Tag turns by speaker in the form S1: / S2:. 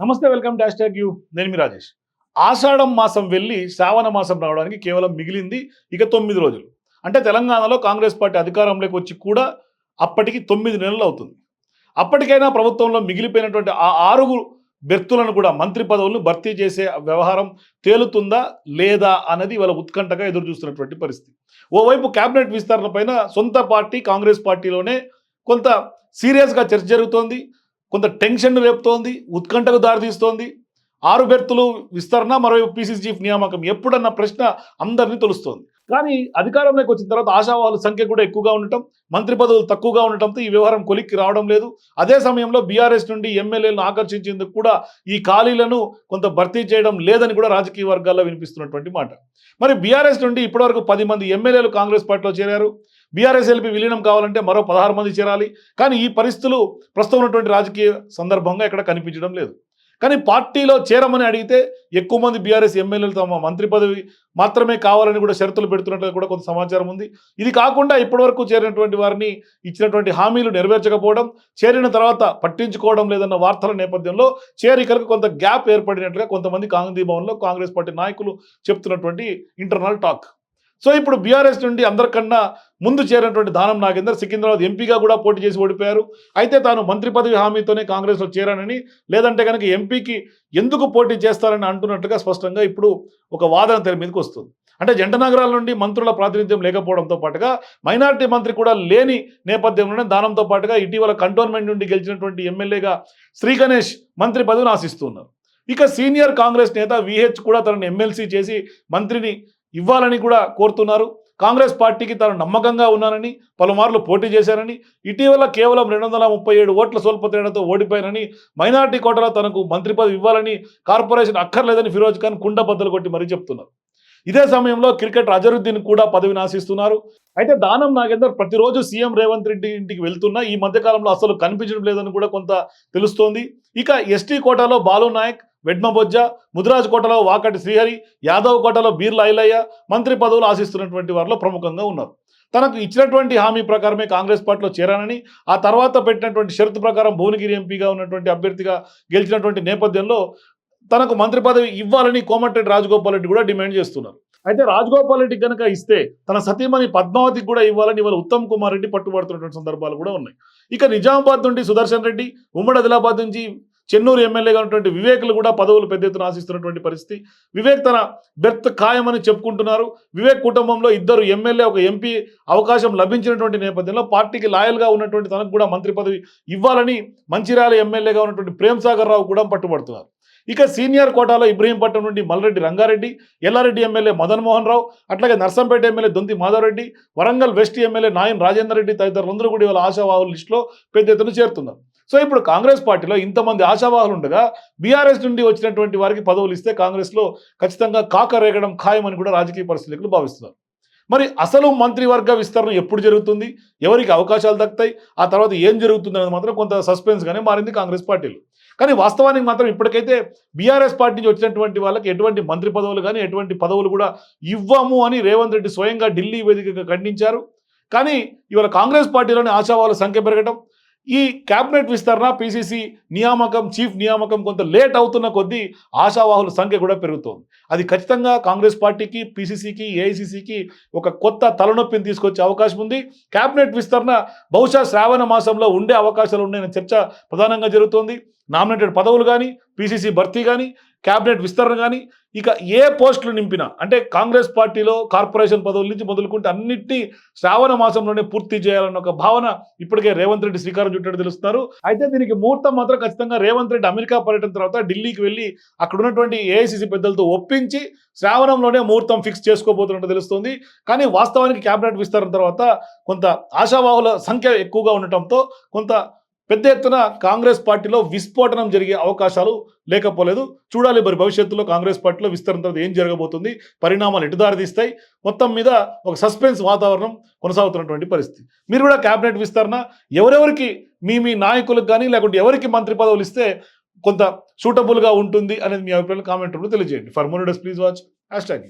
S1: నమస్తే welcome dash tag you. నేను మీ రాజేష్. ఆషాఢం మాసం వెళ్ళి శ్రావణ మాసం రావడానికి కేవలం మిగిలింది ఇక తొమ్మిది రోజులు. అంటే తెలంగాణలో కాంగ్రెస్ పార్టీ అధికారంలోకి వచ్చి కూడా అప్పటికి తొమ్మిది నెలలు అవుతుంది. అప్పటికైనా ప్రభుత్వంలో మిగిలిపోయినటువంటి ఆ ఆరుగురు వ్యక్తులను కూడా మంత్రి పదవులను భర్తీ చేసే వ్యవహారం తేలుతుందా లేదా అన్నది వాళ్ళ ఉత్కంఠగా ఎదురు చూస్తున్నటువంటి పరిస్థితి. ఓవైపు కేబినెట్ విస్తరణ పైన సొంత పార్టీ కాంగ్రెస్ పార్టీలోనే కొంత సీరియస్గా చర్చ జరుగుతోంది. కొంత టెన్షన్ రేపుతోంది ఉత్కంఠకు దారితీస్తోంది ఆరు బెర్తులు విస్తరణ మరోవైపు పీసీసీ చీఫ్ నియామకం. ఎప్పుడన్న ప్రశ్న అందరినీ తొలుస్తోంది. కానీ అధికారంలోకి వచ్చిన తర్వాత ఆశావాహుల సంఖ్య కూడా ఎక్కువగా ఉండటం మంత్రి పదవులు తక్కువగా ఉండటంతో ఈ వ్యవహారం కొలిక్కి రావడం లేదు. అదే సమయంలో బీఆర్ఎస్ నుండి ఎమ్మెల్యేలను ఆకర్షించేందుకు కూడా ఈ ఖాళీలను కొంత భర్తీ చేయడం లేదని కూడా రాజకీయ వర్గాల్లో వినిపిస్తున్నటువంటి మాట. మరి బీఆర్ఎస్ నుండి ఇప్పటివరకు పది మంది ఎమ్మెల్యేలు కాంగ్రెస్ పార్టీలో చేరారు. బీఆర్ఎస్ ఎల్పీ విలీనం కావాలంటే మరో పదహారు మంది చేరాలి. కానీ ఈ పరిస్థితులు ప్రస్తుతం ఉన్నటువంటి రాజకీయ సందర్భంగా ఇక్కడ కనిపించడం లేదు. కానీ పార్టీలో చేరమని అడిగితే ఎక్కువ మంది బీఆర్ఎస్ ఎమ్మెల్యేలు తమ మంత్రి పదవి మాత్రమే కావాలని కూడా షరతులు పెడుతున్నట్టు కూడా కొంత సమాచారం ఉంది. ఇది కాకుండా ఇప్పటివరకు చేరినటువంటి వారిని ఇచ్చినటువంటి హామీలు నెరవేర్చకపోవడం చేరిన తర్వాత పట్టించుకోవడం లేదన్న వార్తల నేపథ్యంలో చేరికలకు కొంత గ్యాప్ ఏర్పడినట్లుగా కొంతమంది కాంగ్రెస్ భవన్లో కాంగ్రెస్ పార్టీ నాయకులు చెప్తున్నటువంటి ఇంటర్నల్ టాక్. సో ఇప్పుడు బీఆర్ఎస్ నుండి అందరికన్నా ముందు చేరినటువంటి దానం నాగేందర్ సికింద్రాబాద్ ఎంపీగా కూడా పోటీ చేసి ఓడిపోయారు. అయితే తాను మంత్రి పదవి హామీతోనే కాంగ్రెస్లో చేరానని లేదంటే కనుక ఎంపీకి ఎందుకు పోటీ చేస్తారని అంటున్నట్టుగా స్పష్టంగా ఇప్పుడు ఒక వాదన తెర మీదకి వస్తుంది. అంటే జంట నగరాల నుండి మంత్రుల ప్రాతినిధ్యం లేకపోవడంతో పాటుగా మైనారిటీ మంత్రి కూడా లేని నేపథ్యంలోనే దానంతో పాటుగా ఇటీవల కంటోన్మెంట్ నుండి గెలిచినటువంటి ఎమ్మెల్యేగా శ్రీ గణేష్ మంత్రి పదవిని ఆశిస్తున్నారు. ఇక సీనియర్ కాంగ్రెస్ నేత విహెచ్ కూడా తనను ఎమ్మెల్సీ చేసి మంత్రిని ఇవ్వాలని కూడా కోరుతున్నారు. కాంగ్రెస్ పార్టీకి తాను నమ్మకంగా ఉన్నానని పలుమార్లు పోటీ చేశానని ఇటీవల కేవలం రెండు వందల ముప్పై ఏడు ఓట్ల స్వల్ప తేడాతో ఓడిపోయానని మైనార్టీ కోటలో తనకు మంత్రి పదవి ఇవ్వాలని కార్పొరేషన్ అక్కర్లేదని ఫిరోజ్ ఖాన్ కుండ బద్దలు కొట్టి మరీ చెప్తున్నారు. ఇదే సమయంలో క్రికెటర్ అజరుద్దీన్ కూడా పదవిని ఆశిస్తున్నారు అయితే దానం నాగేందర్ ప్రతిరోజు సీఎం రేవంత్ రెడ్డి ఇంటికి వెళ్తున్నా ఈ మధ్యకాలంలో అసలు కనిపించడం లేదని కూడా కొంత తెలుస్తోంది. ఇక ఎస్టీ కోటాలో బాలు నాయక్ వెడ్మబొజ్జ ముదిరాజ్ కోటలో వాకటి శ్రీహరి యాదవ్ కోటలో బీర్ల ఐలయ్య మంత్రి పదవులు ఆశిస్తున్నటువంటి వారిలో ప్రముఖంగా ఉన్నారు. తనకు ఇచ్చినటువంటి హామీ ప్రకారమే కాంగ్రెస్ పార్టీలో చేరానని ఆ తర్వాత పెట్టినటువంటి షరతు ప్రకారం భువనగిరి ఎంపీగా ఉన్నటువంటి అభ్యర్థిగా గెలిచినటువంటి నేపథ్యంలో తనకు మంత్రి పదవి ఇవ్వాలని కోమటిరెడ్డి రాజగోపాల్ రెడ్డి కూడా డిమాండ్ చేస్తున్నారు. అయితే రాజగోపాల్ రెడ్డి కనుక ఇస్తే తన సతీమణి పద్మావతికి కూడా ఇవ్వాలని ఇవాళ ఉత్తమ్ కుమార్ రెడ్డి పట్టుబడుతున్నటువంటి సందర్భాలు కూడా ఉన్నాయి. ఇక నిజామాబాద్ నుండి సుదర్శన్ రెడ్డి ఉమ్మడి ఆదిలాబాద్ నుంచి చెన్నూరు ఎమ్మెల్యేగా ఉన్నటువంటి వివేకులు కూడా పదవులు పెద్ద ఎత్తున ఆశిస్తున్నటువంటి పరిస్థితి. వివేక్ తన బెర్త్ ఖాయమని చెప్పుకుంటున్నారు. వివేక్ కుటుంబంలో ఇద్దరు ఎమ్మెల్యే ఒక ఎంపీ అవకాశం లభించినటువంటి నేపథ్యంలో పార్టీకి లాయల్గా ఉన్నటువంటి తనకు కూడా మంత్రి పదవి ఇవ్వాలని మంచిర్యాల ఎమ్మెల్యేగా ఉన్నటువంటి ప్రేమ్ సాగర్ రావు కూడా పట్టుబడుతున్నారు. ఇక సీనియర్ కోటాలో ఇబ్రహీంపట్నం నుండి మల్లరెడ్డి రంగారెడ్డి ఎల్లారెడ్డి ఎమ్మెల్యే మదన్ మోహన్ రావు అట్లాగే Narsampet MLA Donthi Madhavareddy Warangal west MLA Nayan Rajender Reddy తదితరులందరూ కూడా ఇవాళ ఆశావాహుల లిస్టులో పెద్ద ఎత్తున చేరుతున్నారు. సో ఇప్పుడు కాంగ్రెస్ పార్టీలో ఇంతమంది ఆశావాహులు ఉండగా బీఆర్ఎస్ నుండి వచ్చినటువంటి వారికి పదవులు ఇస్తే కాంగ్రెస్లో ఖచ్చితంగా కాక రేగడం ఖాయమని కూడా రాజకీయ పరిస్థితులు భావిస్తున్నారు. మరి అసలు మంత్రివర్గ విస్తరణ ఎప్పుడు జరుగుతుంది? ఎవరికి అవకాశాలు దక్కుతాయి? ఆ తర్వాత ఏం జరుగుతుంది అనేది మాత్రం కొంత సస్పెన్స్గానే మారింది కాంగ్రెస్ పార్టీలు. కానీ వాస్తవానికి మాత్రం ఇప్పటికైతే బీఆర్ఎస్ పార్టీ నుంచి వచ్చినటువంటి వాళ్ళకి ఎటువంటి మంత్రి పదవులు కానీ ఎటువంటి పదవులు కూడా ఇవ్వము అని రేవంత్ రెడ్డి స్వయంగా ఢిల్లీ వేదికగా ఖండించారు. కానీ ఇవాళ కాంగ్రెస్ పార్టీలోని ఆశావాల సంఖ్య పెరగడం ఈ క్యాబినెట్ విస్తరణ పిసిసి నియామకం చీఫ్ నియామకం కొంత లేట్ అవుతున్న కొద్దీ ఆశావాహుల సంఖ్య కూడా పెరుగుతోంది. అది ఖచ్చితంగా కాంగ్రెస్ పార్టీకి పిసిసికి ఏఐసిసికి ఒక కొత్త తలనొప్పిని తీసుకొచ్చే అవకాశం ఉంది. క్యాబినెట్ విస్తరణ బహుశా శ్రావణ మాసంలో ఉండే అవకాశాలు ఉన్నాయనే చర్చ ప్రధానంగా జరుగుతోంది. నామినేటెడ్ పదవులు కానీ పిసిసి భర్తీ కానీ క్యాబినెట్ విస్తరణ కానీ ఇక ఏ పోస్టులు నింపినా అంటే కాంగ్రెస్ పార్టీలో కార్పొరేషన్ పదవుల నుంచి మొదలుకుంటే అన్నిటి శ్రావణ మాసంలోనే పూర్తి చేయాలన్న ఒక భావన ఇప్పటికే రేవంత్ రెడ్డి శ్రీకారం చుట్టాడు తెలుస్తున్నారు. అయితే దీనికి ముహూర్తం మాత్రం ఖచ్చితంగా రేవంత్ రెడ్డి అమెరికా పర్యటన తర్వాత ఢిల్లీకి వెళ్ళి అక్కడ ఉన్నటువంటి ఏఐసిసి పెద్దలతో ఒప్పించి శ్రావణంలోనే ముహూర్తం ఫిక్స్ చేసుకోబోతున్నట్టు తెలుస్తుంది. కానీ వాస్తవానికి క్యాబినెట్ విస్తరణ తర్వాత కొంత ఆశావాహుల సంఖ్య ఎక్కువగా ఉండటంతో కొంత పెద్ద ఎత్తున కాంగ్రెస్ పార్టీలో విస్ఫోటనం జరిగే అవకాశాలు లేకపోలేదు. చూడాలి మరి భవిష్యత్తులో కాంగ్రెస్ పార్టీలో విస్తరణ తర్వాత ఏం జరగబోతుంది? పరిణామాలు ఎటుదారితీస్తాయి మొత్తం మీద ఒక సస్పెన్స్ వాతావరణం కొనసాగుతున్నటువంటి పరిస్థితి. మీరు కూడా క్యాబినెట్ విస్తరణ ఎవరెవరికి మీ మీ నాయకులకు కానీ లేకుంటే ఎవరికి మంత్రి పదవులు ఇస్తే కొంత సూటబుల్గా ఉంటుంది అనేది మీ అభిప్రాయం కామెంట్ రూపంలో తెలియజేయండి. ఫర్ మోర్ డస్ ప్లీజ్ వాచ్ హ్యాష్ ట్యాగ్